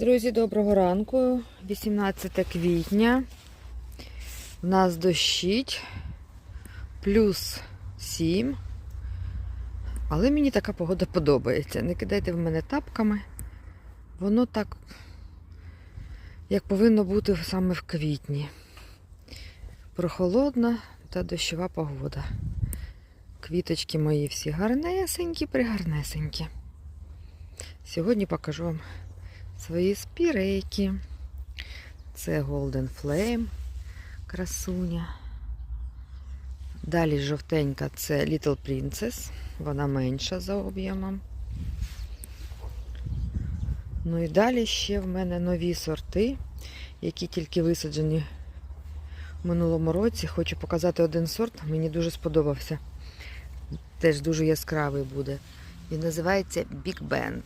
Друзі, доброго ранку. 18 квітня. У нас дощить. Плюс 7. Але мені така погода подобається. Не кидайте в мене тапками. Воно так, як повинно бути саме в квітні. Прохолодна та дощова погода. Квіточки мої всі гарнесенькі, пригарнесенькі. Сьогодні покажу вам свої спірейки. Це Golden Flame, красуня. Далі жовтенька це Little Princess. Вона менша за об'ємом. Ну і далі ще в мене нові сорти, які тільки висаджені в минулому році. Хочу показати один сорт, мені дуже сподобався. Теж дуже яскравий буде. Він називається Big Band.